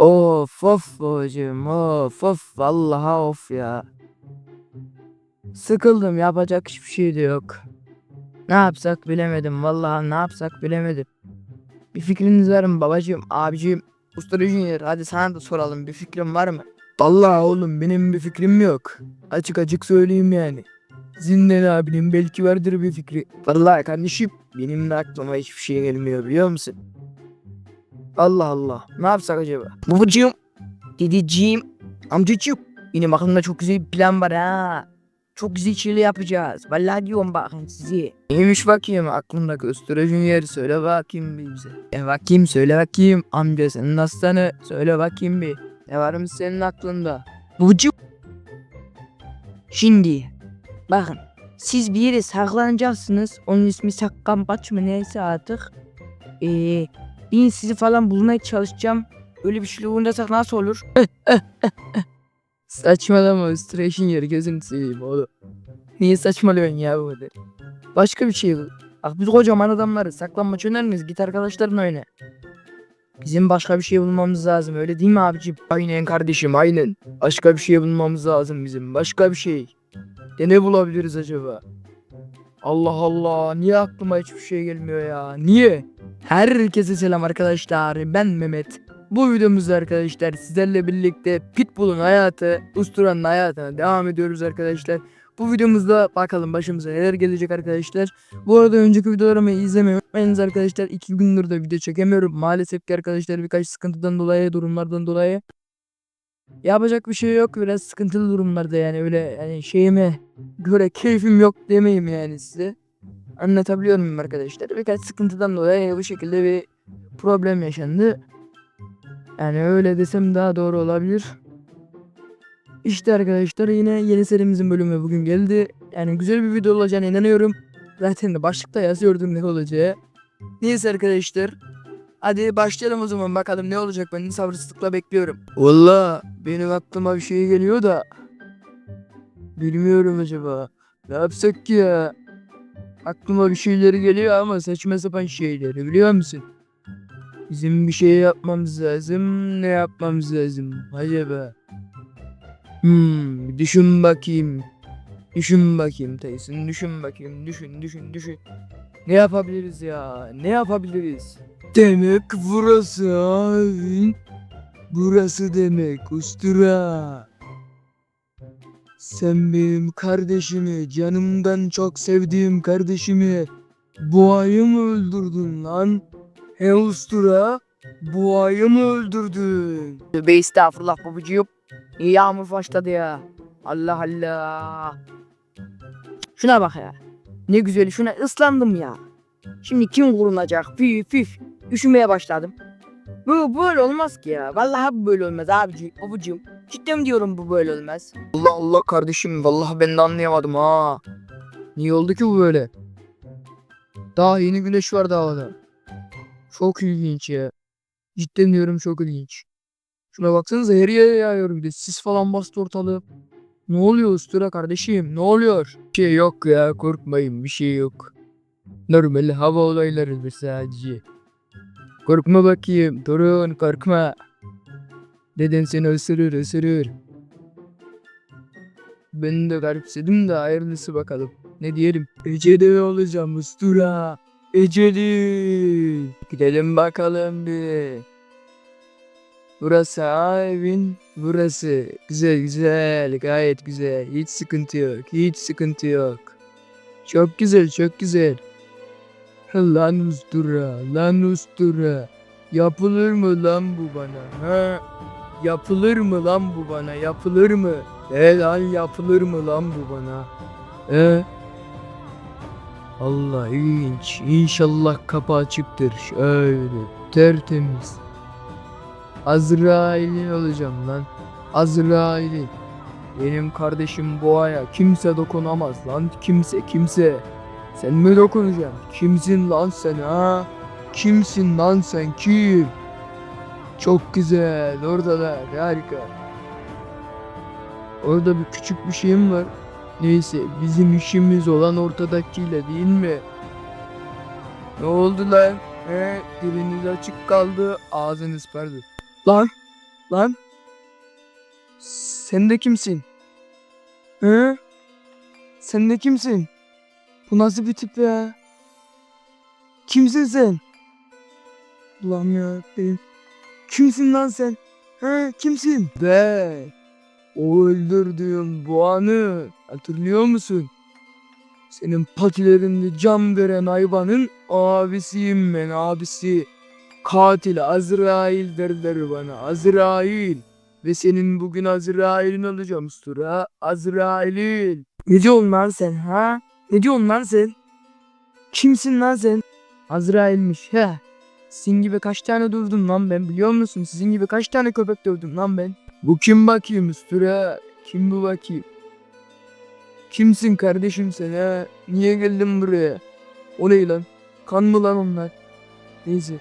Of of babacığım of of vallahi of ya. Sıkıldım yapacak hiçbir şey de yok. Ne yapsak bilemedim vallahi ne yapsak bilemedim. Bir fikriniz var mı babacığım abicim? Usta Junior hadi sana da soralım bir fikrin var mı? Vallahi oğlum benim bir fikrim yok. Açık açık söyleyeyim yani. Zinden abinin belki vardır bir fikri. Vallahi kardeşim benim de aklıma hiçbir şey gelmiyor biliyor musun? Allah Allah. Ne yapsak acaba? Babacığım, dedeciğim, amcacığım. Benim aklımda çok güzel bir plan var ha. Çok güzel şeyler yapacağız. Vallahi diyorum bakın size. Neymiş bakayım aklımdaki Üstüre Junior söyle bakayım bize. E bakayım söyle bakayım. Amca senin aslanı söyle bakayım bir. Ne varmış senin aklında? Babacığım. Şimdi bakın siz bir yere saklanacaksınız. Onun ismi sakkambaç mı neyse artık. Eee ben sizi falan bulmaya çalışacağım. Öyle bir şey bulunacaksak nasıl olur? Saçmalama Stration yeri gözünü seveyim oğlum. Niye saçmalıyorsun ya bu kadar? Başka bir şey. Bak biz kocaman adamlarız. Saklanmaç oynar mıyız? Git arkadaşlarınla oyna. Bizim başka bir şey bulmamız lazım öyle değil mi abicim? Aynen kardeşim aynen. Başka bir şey bulmamız lazım bizim. Başka bir şey. De ne bulabiliriz acaba? Allah Allah niye aklıma hiçbir şey gelmiyor ya? Niye? Herkese selam arkadaşlar. Ben Mehmet. Bu videomuzda arkadaşlar sizlerle birlikte Pitbull'un hayatı, Ustura'nın hayatına devam ediyoruz arkadaşlar. Bu videomuzda bakalım başımıza neler gelecek arkadaşlar. Bu arada önceki videolarımı izlemeyi unutmayınız arkadaşlar. İki gündür de video çekemiyorum. Maalesef ki arkadaşlar birkaç sıkıntıdan dolayı, durumlardan dolayı. Yapacak bir şey yok. Biraz sıkıntılı durumlarda yani öyle yani şeyime göre keyfim yok demeyeyim yani size. Anlatabiliyor muyum arkadaşlar? Birkaç sıkıntıdan dolayı bu şekilde bir problem yaşandı. Yani öyle desem daha doğru olabilir. İşte arkadaşlar yine yeni serimizin bölümü bugün geldi. Yani güzel bir video olacağına inanıyorum. Zaten de başlıkta yazıyordum ne olacağı. Neyse arkadaşlar. Hadi başlayalım o zaman bakalım ne olacak ben sabırsızlıkla bekliyorum. Valla benim aklıma bir şey geliyor da. Bilmiyorum acaba. Ne yapsak ki ya? Aklıma bir şeyleri geliyor ama saçma sapan şeyleri biliyor musun? Bizim bir şey yapmamız lazım. Ne yapmamız lazım acaba? Hmm, düşün bakayım. Düşün bakayım Tyson. Düşün bakayım. Düşün, düşün, düşün. Ne yapabiliriz ya? Ne yapabiliriz? Demek burası abi. Burası demek ustura. Sen benim kardeşimi, canımdan çok sevdiğim kardeşimi boğayı mı öldürdün lan? He ustura, boğayı mı öldürdün? Tövbe estağfurullah babacığım. Yağmur başladı ya. Allah Allah. Şuna bak ya. Ne güzel şuna ıslandım ya. Şimdi kim korunacak? Püf püf. Üşümeye başladım. Bu böyle olmaz ki ya. Vallahi bu böyle olmaz abici, babacığım. Cidden diyorum bu böyle olmaz. Allah Allah kardeşim. Vallahi ben de anlayamadım ha. Niye oldu ki bu böyle? Daha yeni güneş var havada. Çok ilginç ya. Cidden diyorum çok ilginç. Şuna baksanıza her yere yağıyor bir de. Sis falan bastı ortalığı. Ne oluyor ustura kardeşim? Ne oluyor? Bir şey yok ya korkmayın bir şey yok. Normal hava olayları bir sadece. Korkma bakayım torun korkma. Deden seni ısırır ısırır. Ben de garipsedim de hayırlısı bakalım. Ne diyelim? Eceli olacağım ustura. Eceli. Gidelim bakalım bir. Burası evin. Burası. Güzel güzel. Gayet güzel. Hiç sıkıntı yok. Hiç sıkıntı yok. Çok güzel çok güzel. Lan ustura. Lan ustura. Yapılır mı lan bu bana? Ha? Yapılır mı lan bu bana? Yapılır mı? E yapılır mı lan bu bana? E? Allah ilginç. İnşallah kapı açıktır. Şöyle tertemiz. Azrail'in olacağım lan. Azrail'in. Benim kardeşim Boğa'ya kimse dokunamaz lan. Kimse kimse. Sen mi dokunacaksın? Kimsin lan sen ha? Kimsin lan sen kim? Çok güzel. Oradalar. Harika. Orada bir küçük bir şeyim var. Neyse bizim işimiz olan ortadakiyle değil mi? Ne oldu lan? He, diliniz açık kaldı, ağzınız pardon. Lan Lan. Sen de kimsin? Hı? Sen de kimsin? Bu nasıl bir tip ya? Kimsin sen? Ulan ya benim. Kimsin lan sen? He kimsin? Ben. O öldürdüğün boğanı hatırlıyor musun? Senin patilerinde can veren hayvanın abisiyim ben abisi. Katil Azrail derler bana Azrail. Ve senin bugün Azrail'in olacağım ustura. Azrail'in. Ne diyorsun lan sen ha? Ne diyorsun lan sen? Kimsin lan sen? Azrail'miş he. Sizin gibi kaç tane dövdüm lan ben biliyor musun? Sizin gibi kaç tane köpek dövdüm lan ben? Bu kim bakayım ustura? Kim bu bakayım? Kimsin kardeşim sen ha? Niye geldin buraya? O ne lan? Kan mı lan onlar? Neyse.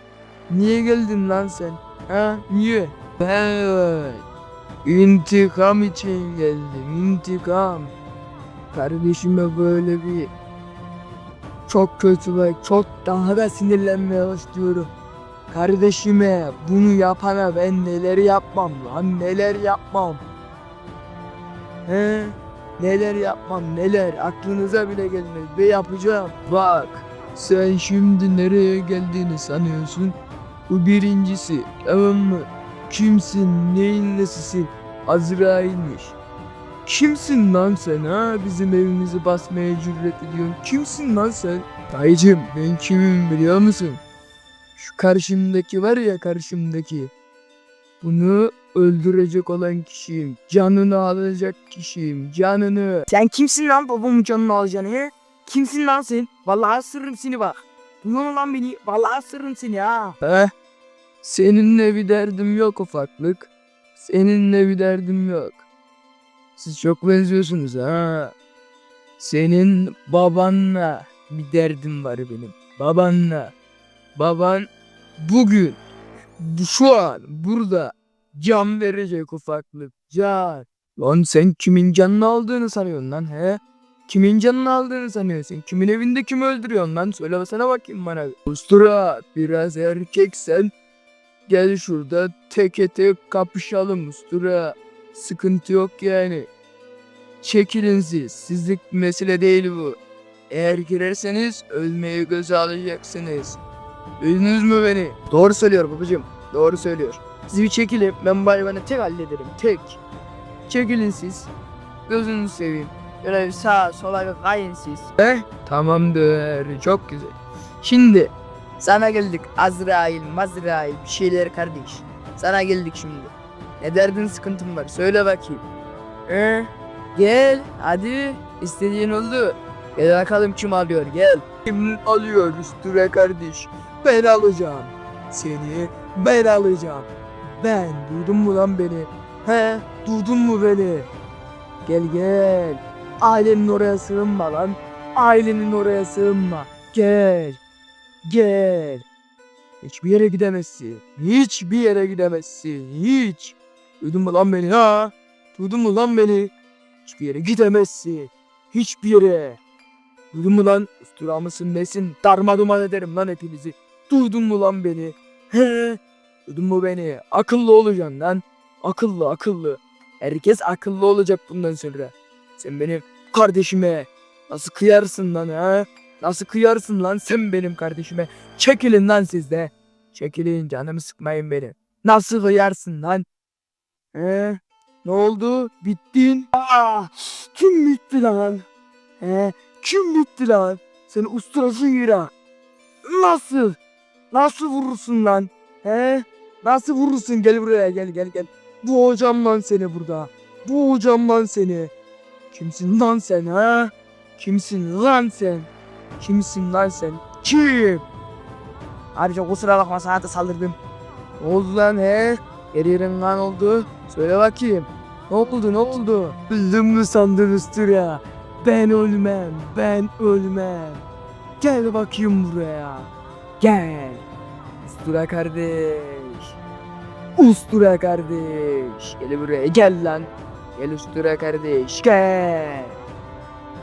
Niye geldin lan sen? Ha? Niye? Ben intikam için geldim. İntikam. Kardeşime böyle bir çok kötü ve çok daha da sinirlenmeye başlıyorum. Kardeşime bunu yapana ben neler yapmam lan neler yapmam. He? Neler yapmam neler aklınıza bile gelmez ve yapacağım. Bak sen şimdi nereye geldiğini sanıyorsun. Bu birincisi tamam mı? Kimsin neyin nesisin? Azrail'miş. Kimsin lan sen ha? Bizim evimizi basmaya cüret ediyorsun. Kimsin lan sen? Dayıcım ben kimim biliyor musun? Şu karşımdaki var ya karşımdaki. Bunu öldürecek olan kişiyim. Canını alacak kişiyim. Canını. Sen kimsin lan babamın canını alacaksın he? Kimsin lan sen? Vallahi ısırırım seni bak. Duyuyor lan beni? Vallahi ısırırım seni ha. He? Seninle bir derdim yok ufaklık. Seninle bir derdim yok. Siz çok benziyorsunuz ha. Senin babanla bir derdim var benim. Babanla. Baban bugün bu- şu an burada can verecek ufaklık. Can. Lan sen kimin canını aldığını sanıyorsun lan he? Kimin canını aldığını sanıyorsun? Kimin evinde kimi öldürüyorsun lan? Söylesene bakayım bana. Ustura biraz erkeksen gel şurada teke tek kapışalım ustura. Sıkıntı yok yani. Çekilin siz. Sizlik mesele değil bu. Eğer girerseniz ölmeyi göze alacaksınız. Duydunuz mu beni? Doğru söylüyor babacığım. Doğru söylüyor. Siz bir çekilin. Ben bu tek hallederim. Tek. Çekilin siz. Gözünüzü seveyim. Böyle sağa sola kayın siz. Eh? Tamamdır. Çok güzel. Şimdi sana geldik Azrail, Mazrail bir şeyler kardeş. Sana geldik şimdi. Ne derdin sıkıntın var? Söyle bakayım. Ee, gel hadi. İstediğin oldu. Gel bakalım kim alıyor gel. Kim alıyor üstüne kardeş? Ben alacağım. Seni ben alacağım. Ben duydun mu lan beni? He duydun mu beni? Gel gel. Ailenin oraya sığınma lan. Ailenin oraya sığınma. Gel. Gel. Hiçbir yere gidemezsin. Hiçbir yere gidemezsin. Hiç. Duydun mu lan beni ha? Duydun mu lan beni? Hiçbir yere gidemezsin. Hiçbir yere. Duydun mu lan? Ustura mısın nesin? Darmaduman ederim lan hepinizi. Duydun mu lan beni? He? Duydun mu beni? Akıllı olacaksın lan. Akıllı akıllı. Herkes akıllı olacak bundan sonra. Sen benim kardeşime nasıl kıyarsın lan ha? Nasıl kıyarsın lan sen benim kardeşime? Çekilin lan siz de. Çekilin canımı sıkmayın beni. Nasıl kıyarsın lan? He? Ne oldu? Bittin. Aa, kim bitti lan? He? Kim bitti lan? Sen usturasın yıra. Nasıl? Nasıl vurursun lan? He? Nasıl vurursun? Gel buraya gel gel gel. Bu hocam lan seni burada. Bu hocam lan seni. Kimsin lan sen ha? Kimsin lan sen? Kimsin lan sen? Kim? Abici kusura bakma sana da saldırdım. Ne oldu lan he? Eririn lan oldu. Söyle bakayım. Ne oldu ne oldu? Öldüm mü sandın Ustura? Ben ölmem, ben ölmem. Gel bakayım buraya. Gel. Ustura kardeş. Ustura kardeş. Gel buraya gel lan. Gel Ustura kardeş gel.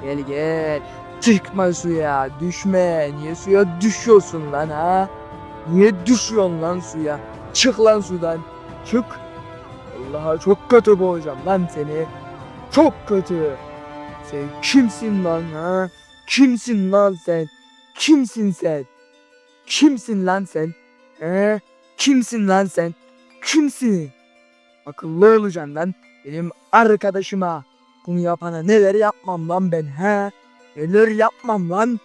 Gel gel. Çıkma suya düşme. Niye suya düşüyorsun lan ha? Niye düşüyorsun lan suya? Çık lan sudan. Çık. Vallahi çok kötü boğacağım lan seni. Çok kötü. Sen kimsin lan ha? Kimsin lan sen? Kimsin sen? Kimsin lan sen? He? Kimsin lan sen? Kimsin? Akıllı olacaksın lan. Benim arkadaşıma bunu yapana neler yapmam lan ben he? Neler yapmam lan?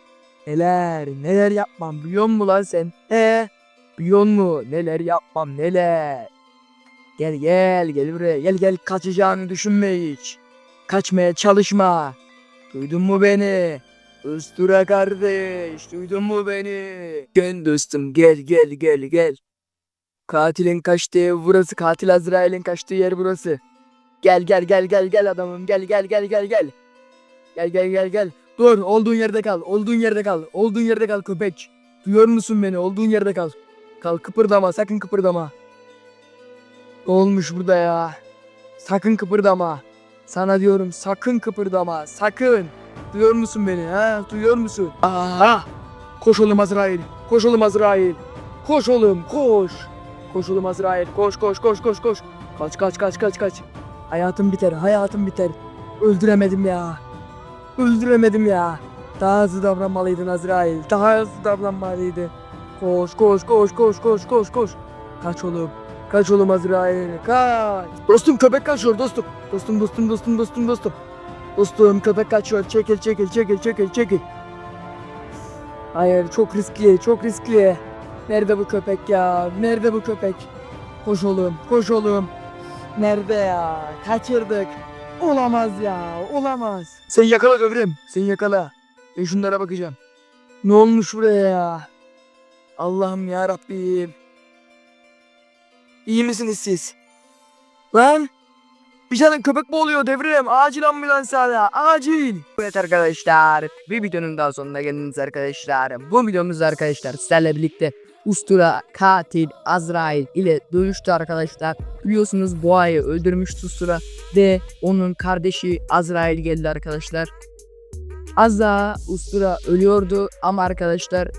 Neler neler yapmam biliyor musun lan sen? He? Biliyor musun neler yapmam neler? Gel gel gel buraya gel gel kaçacağını düşünme hiç. Kaçmaya çalışma. Duydun mu beni? Ustura kardeş duydun mu beni? Gel dostum gel gel gel gel. Katilin kaçtığı ev burası. Katil Azrail'in kaçtığı yer burası. Gel gel gel gel gel adamım gel gel gel gel gel. Gel gel gel gel. Dur olduğun yerde kal. Olduğun yerde kal. Olduğun yerde kal köpek. Duyuyor musun beni? Olduğun yerde kal. Kal kıpırdama sakın kıpırdama. Ne olmuş burada ya? Sakın kıpırdama. Sana diyorum sakın kıpırdama. Sakın. Duyuyor musun beni ha? Duyuyor musun? Aa! Koş oğlum Azrail. Koş oğlum Azrail. Koş oğlum koş. Koş oğlum Azrail. Koş koş koş koş koş. Kaç kaç kaç kaç kaç. Hayatım biter hayatım biter. Öldüremedim ya. Öldüremedim ya. Daha hızlı davranmalıydın Azrail. Daha hızlı davranmalıydın. Koş koş koş koş koş koş koş. Kaç oğlum. Kaç oğlum Azrail. Kaç. Dostum köpek kaçıyor dostum. Dostum dostum dostum dostum dostum. Dostum köpek kaçıyor. Çekil çekil çekil çekil çekil. Hayır çok riskli çok riskli. Nerede bu köpek ya? Nerede bu köpek? Koş oğlum koş oğlum. Nerede ya? Kaçırdık. Olamaz ya olamaz. Sen yakala Gövrem. Sen yakala. Ben şunlara bakacağım. Ne olmuş buraya ya? Allah'ım ya Rabbim. İyi misiniz siz? Lan! Bir tane köpek boğuluyor devrim. Acil ambulans ara. Acil. Evet arkadaşlar. Bir videonun daha sonuna geldiniz arkadaşlar. Bu videomuz arkadaşlar sizlerle birlikte Ustura, katil, Azrail ile dövüştü arkadaşlar. Biliyorsunuz Boğa'yı öldürmüştü Ustura ve onun kardeşi Azrail geldi arkadaşlar. Az Ustura ölüyordu ama arkadaşlar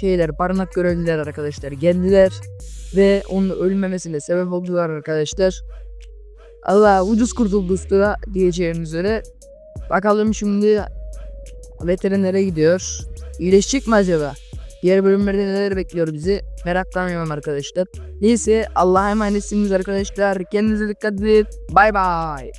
şeyler barınak görevliler arkadaşlar geldiler ve onun ölmemesine sebep oldular arkadaşlar. Allah ucuz kurtuldu Ustura diyeceğim üzere. Bakalım şimdi veterinere gidiyor. İyileşecek mi acaba? Diğer bölümlerde neler bekliyor bizi meraklanıyorum arkadaşlar. Neyse Allah'a emanetsiniz arkadaşlar. Kendinize dikkat edin. Bay bay.